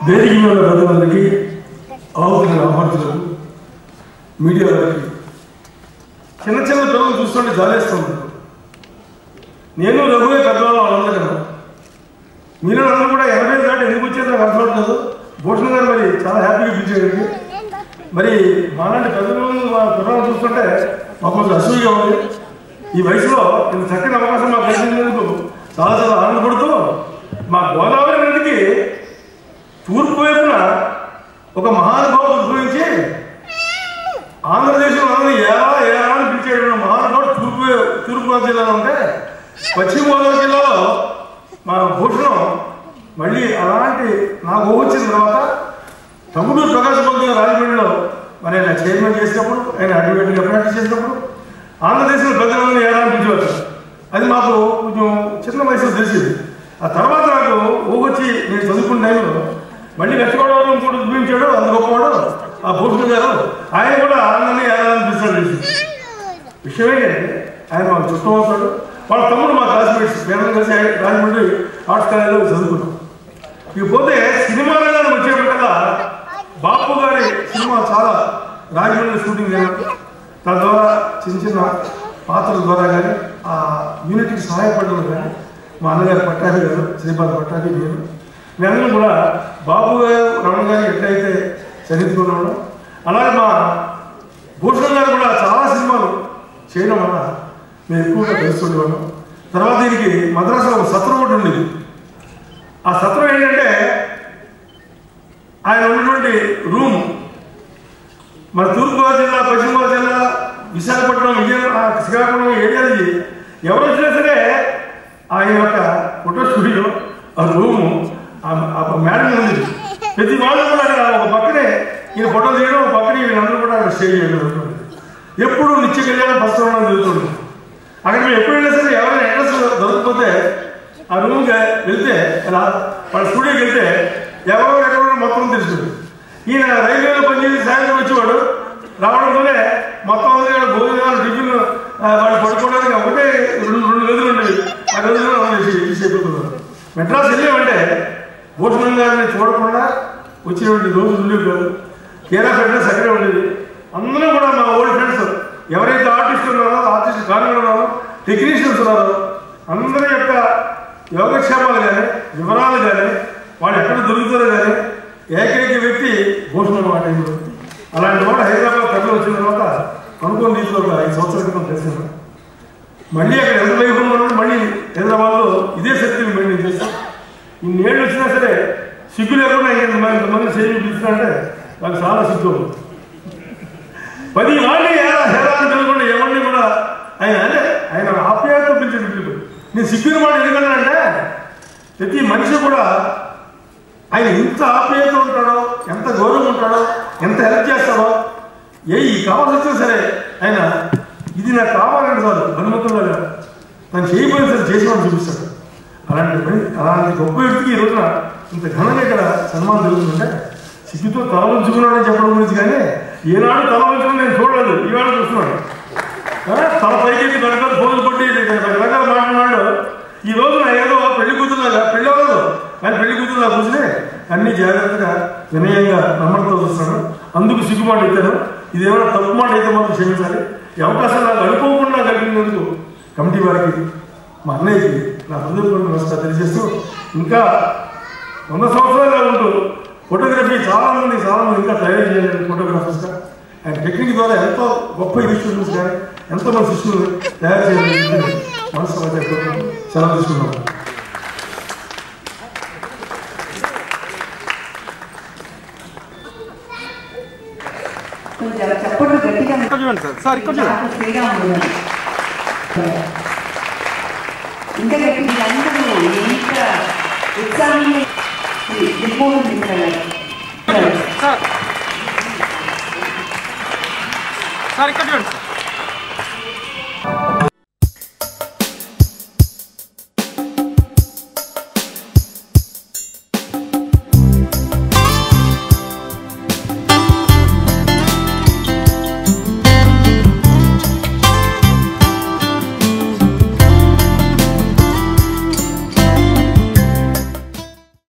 వేదిక మీద ఉన్న పెద్దలందరికీ ఆహుతుల ఆహ్వానితులకు మీడియా వాళ్ళకి చిన్న చిన్న పిల్లలు చూస్తుంటే జాలేస్తుంది. నేను రఘువే పెద్దవాళ్ళు వాళ్ళందరూ కదా. మీరు అందరూ కూడా ఎనభై దాటి ఎందుకు వచ్చేది నాకు అర్థం అవట్లేదు భూషణ్ గారు మరి చాలా హ్యాపీగా పిలిచేయండి మరి మాలాంటి పెద్దలు మా పిల్లలు చూస్తుంటే మాకు కొంచెం అసూయగా ఉంది. ఈ వయసులో ఇంత చక్కని అవకాశం మాకు కలిగినందుకు చాలా చాలా ఆనందపడుతూ మా గోదావరి నదికి తూర్పు వైపున ఒక మహానుభావుడు ఉద్భవించి ఆంధ్రదేశంలో అందరూ ఎలా ఎలా అని పిలిచేటువంటి మహానుభావుడు తూర్పు తూర్పు గోదావరి జిల్లాలో ఉంటే పశ్చిమ గోదావరి జిల్లాలో మా భూషణం మళ్ళీ అలాంటి నాకు వచ్చిన తర్వాత తమ్ముడు ప్రకాశ్ పంతులు రాజమండ్రిలో మరి ఆయన చైర్మన్ చేసినప్పుడు ఆయన అడ్వకేట్గా ప్రాక్టీస్ చేసినప్పుడు ఆంధ్రదేశంలో ప్రజలందరూ ఎలా అనిపించేవారు అది మాకు కొంచెం చిన్న వయసులో తెలిసింది. ఆ తర్వాత నాకు ఊహొచ్చి నేను చదువుకున్న టైంలో మళ్ళీ కష్టపడవడం కూడా చూపించాడు అంత గొప్పవాడు. ఆ భూషణ్ గారు ఆయన కూడా ఆనందాన్ని ఎలా అనిపిస్తాడు విషయం ఆయన మాకు చుట్టం అవుతాడు వాళ్ళ తమ్ముడు మా క్లాస్మేట్స్ మేము కలిసి రాజమండ్రి ఆర్ట్స్ కాలేజీలో చదువుకున్నాం. ఇకపోతే సినిమా రంగానికి వచ్చేప్పటికల్లా బాపు గారి సినిమా చాలా రాజమండ్రి షూటింగ్ చేయడం తద్వారా చిన్న చిన్న పాత్రల ద్వారా కానీ ఆ యూనిట్కి సహాయపడడం కానీ మా అన్నగారు పట్టాభి గారు శ్రీపాద పట్టాభి నేను మేమందరం కూడా బాబు గారు రమణ గారు ఎట్లయితే చరిత్రకున్నాడో అలాగే మా భూషణ్ గారు కూడా చాలా సినిమాలు చేయడం వల్ల మేము ఎక్కువగా తెలుసుకునేవాళ్ళం. తర్వాత దీనికి మద్రాసులో ఒక సత్రం ఒకటి ఉండేది. ఆ సత్రం ఏంటంటే ఆయన ఉన్నటువంటి రూమ్ మన తూర్పుగోదావరి జిల్లా పశ్చిమ గోదావరి జిల్లా విశాఖపట్నం విజయనగరం శ్రీకాకుళం ఏరియాలకి ఎవరు వచ్చినా సరే ఆయన యొక్క ఫోటో స్టూడియో ఆ రూము ఆ మేడం ఉంది ప్రతి వాళ్ళు కూడా అక్కడ ఒక పక్కనే ఈయన ఫోటో తీయడం ఒక పక్కనే వీళ్ళందరూ ఎప్పుడు నిత్య కళ్యాణం రావడం జరుగుతుంది అక్కడ మేము ఎప్పుడైనా సరే ఎవరైనా అడ్రస్ దొరకకపోతే ఆ రూమ్కి వెళ్తే అలా వాళ్ళ స్టూడియోకి వెళ్తే ఎవరో ఎక్కడో మొత్తం తెలుస్తుంది. ఈయన రైల్వేలో పనిచేసి సాయంత్రం వచ్చేవాడు. రావడంతోనే మొత్తం అందరూ భోజనాలు టిఫిన్ వాళ్ళు పడుకోవడానికి ఒకటే రెండు రెండు గదులు ఉండేవి ఆ గదులు చేసేపోతున్నారు మెడ్రాస్ వెళ్ళామంటే భూషణం గారిని చూడకుండా వచ్చినటువంటి రోజు ఉండేవి కాదు. కేరా పెట్టినా అక్కడే ఉండేది. అందరూ కూడా మా ఓల్డ్ ఫ్రెండ్స్ ఎవరైతే ఆర్టిస్ట్ ఉన్నారో ఆర్టిస్ట్ కాని ఉన్నారో టెక్నీషియన్స్ ఉన్నారో అందరి యొక్క యోగక్షేమాలు కానీ వివరాలు కానీ వాళ్ళు ఎక్కడ దొరుకుతారో కానీ ఏకైక వ్యక్తి భూషణం మాట అలాంటి వాడు హైదరాబాద్ కథలు వచ్చిన తర్వాత అనుకోని రీతిలో ఒక ఐదు సంవత్సరాల క్రితం చేశాను మళ్ళీ అక్కడ ఎంత వైపు ఉన్నాడు? మళ్ళీ హైదరాబాద్లో ఇదే శక్తిని మెయింటైన్ చేస్తాం ఇన్నేళ్ళు వచ్చినా సరే సిగ్గు లేకుండా ఇంతమంది ఇంతమంది పిలిచినా అంటే నాకు చాలా సిగ్గు అవుతుంది. పది నాళ్ళు ఎలా హేరాన్ని తెలియకుండా ఎవరిని కూడా ఆయన అంటే ఆయన ఆప్యాయత పిలిచిన పిలుపు. నేను సిగ్గుని మాట ఎందుకంటే ప్రతి మనిషి కూడా ఆయన ఎంత ఆప్యాయత ఉంటాడో ఎంత గౌరవం ఉంటాడో ఎంత హెల్ప్ చేస్తాడో ఏ ఈ కావాల్సి వచ్చినా సరే ఆయన ఇది నాకు కావాలంటే చాలు హనుమంతుల్లో తను చేయబోయిన సరే చేసేవాడు చూపిస్తాడు. అలాంటి పని అలాంటి గొప్ప వ్యక్తికి ఈ రోజున ఇంత ఘనంగా ఇక్కడ సన్మానం జరుగుతుందంటే సిగ్గుతో తల ఉంచుకున్నాడని చెప్పడం గురించి కానీ ఏనాడు తల ఉంచుకుని నేను చూడలేదు. ఈవేళ చూస్తున్నాడు తల పైకి రకరకాల ఫోన్లు కొట్టి రకరకాల మాట్లాడినాడు. ఈ రోజున ఏదో పెళ్ళి కూతురులాగా పెళ్ళి అవ్వదు. కానీ పెళ్ళి కూతురులా కూర్చుని అన్ని జాగ్రత్తగా వినయంగా నమ్మకంతో చూస్తున్నాడు. అందుకు సిగ్గుమాట ఇచ్చాను. ఇది ఏమైనా తప్పు మాట అయితే మాత్రం క్షమించాలి. ఈ అవకాశం నాకు అనుకోకుండా కలిగినందుకు కమిటీ వారికి మా అన్నయ్యకి నా హృదయపూర్వక నమస్కారం తెలియజేస్తూ ఇంకా వంద సంవత్సరాలుగా ఉంటూ ఫోటోగ్రఫీ చాలా మంది చాలా మంది ఇంకా తయారు చేయలేదు ఫోటోగ్రాఫర్స్గా ఆయన టెక్నిక్ ద్వారా ఎంతో గొప్ప ఇన్స్టిట్యూషన్స్ కానీ ఎంతో మంది శిష్యులు తయారు చేయలేదు మనసు సెలవు తీసుకున్నాం గట్టిగా చూడండి సార్. సార్ ఇక్కడ చూడండి. ఇంకా వీళ్ళందరూ ఎంత ఉత్సాహంగా సార్ ఇక్కడ